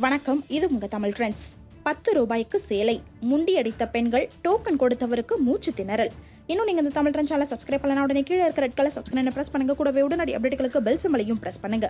வணக்கம் இது உங்க தமிழ் ட்ரெண்ட்ஸ் பத்து ரூபாய்க்கு சேலை. முண்டியடித்த பெண்கள் டோக்கன் கொடுத்தவருக்கு மூச்சு திணறல். இன்னும் நீங்க இந்த தமிழ் ட்ரெண்ட் சேனல் சப்ஸ்கிரைப் பண்ணலாம் உடனே கீழே இருக்கிற ரெட் கலர் சப்ஸ்கிரைப் பிரஸ் பண்ணுங்க. கூடவே உடனடி அப்டேட்டுகளுக்கு பெல் சிம்பலையும் பிரஸ் பண்ணுங்க.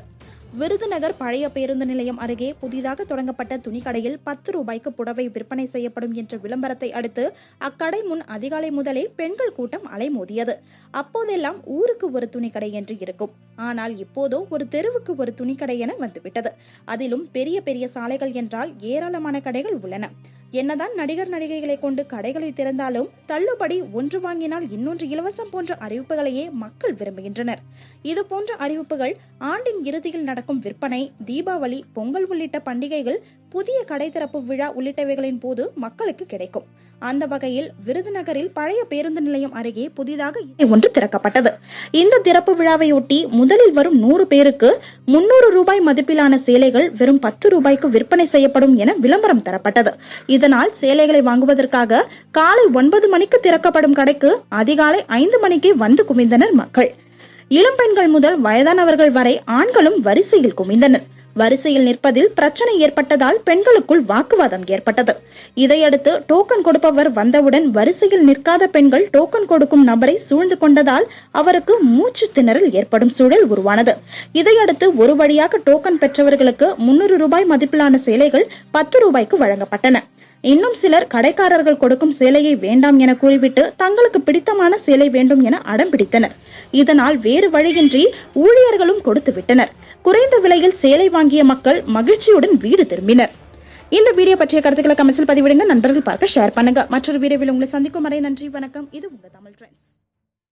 விருதுநகர் பழைய பேருந்து நிலையம் அருகே புதிதாக தொடங்கப்பட்ட துணிக்கடையில் பத்து ரூபாய்க்கு புடவை விற்பனை செய்யப்படும் என்ற விளம்பரத்தை அடுத்து அக்கடை முன் அதிகாலை முதலே பெண்கள் கூட்டம் அலைமோதியது. அப்போதெல்லாம் ஊருக்கு ஒரு துணிக்கடை என்று இருக்கும். ஆனால் இப்போதோ ஒரு தெருவுக்கு ஒரு துணிக்கடை என வந்துவிட்டது. அதிலும் பெரிய பெரிய சாலைகள் என்றால் ஏராளமான கடைகள் உள்ளன. என்னதான் நடிகர் நடிகைகளை கொண்டு கடைகளை திறந்தாலும் தள்ளுபடி ஒன்று வாங்கினால் இன்னொன்று இலவசம் போன்ற அறிவிப்புகளையே மக்கள் விரும்புகின்றனர். இது போன்ற அறிவிப்புகள் ஆண்டின் இறுதியில் நடக்கும் விற்பனை தீபாவளி பொங்கல் உள்ளிட்ட பண்டிகைகள் புதிய கடை திறப்பு விழா உள்ளிட்டவைகளின் போது மக்களுக்கு கிடைக்கும். அந்த வகையில் விருதுநகரில் பழைய பேருந்து நிலையம் அருகே புதிதாக ஒன்று திறக்கப்பட்டது. இந்த திறப்பு விழாவையொட்டி முதலில் வரும் நூறு பேருக்கு முன்னூறு ரூபாய் மதிப்பிலான சேலைகள் வெறும் பத்து ரூபாய்க்கு விற்பனை செய்யப்படும் என விளம்பரம் தரப்பட்டது. இதனால் சேலைகளை வாங்குவதற்காக காலை ஒன்பது மணிக்கு திறக்கப்படும் கடைக்கு அதிகாலை ஐந்து மணிக்கே வந்து குவிந்தனர் மக்கள். இளம் பெண்கள் முதல் வயதானவர்கள் வரை ஆண்களும் வரிசையில் குவிந்தனர். வரிசையில் நிற்பதில் பிரச்சனை ஏற்பட்டதால் பெண்களுக்குள் வாக்குவாதம் ஏற்பட்டது. இதையடுத்து டோக்கன் கொடுப்பவர் வந்தவுடன் வரிசையில் நிற்காத பெண்கள் டோக்கன் கொடுக்கும் நபரை சூழ்ந்து கொண்டதால் அவருக்கு மூச்சு திணறல் ஏற்படும் சூழல் உருவானது. இதையடுத்து ஒரு வழியாக டோக்கன் பெற்றவர்களுக்கு முன்னூறு ரூபாய் மதிப்பிலான சேலைகள் பத்து ரூபாய்க்கு வழங்கப்பட்டன. இன்னும் சிலர் கடைக்காரர்கள் கொடுக்கும் சேலையை வேண்டாம் என கூறிவிட்டு தங்களுக்கு பிடித்தமான சேலை வேண்டும் என அடம் பிடித்தனர். இதனால் வேறு வழியின்றி ஊழியர்களும் கொடுத்து விட்டனர். குறைந்த விலையில் சேலை வாங்கிய மக்கள் மகிழ்ச்சியுடன் வீடு திரும்பினர். இந்த வீடியோ பற்றிய கருத்துக்களை கமெண்ட்ஸில் பதிவிடுங்க. நண்பர்கள் பார்க்க ஷேர் பண்ணுங்க. மற்றொரு வீடியோவில் உங்களை சந்திக்கும் வரை நன்றி வணக்கம். இது உங்க தமிழ் ட்ரெண்ட்ஸ்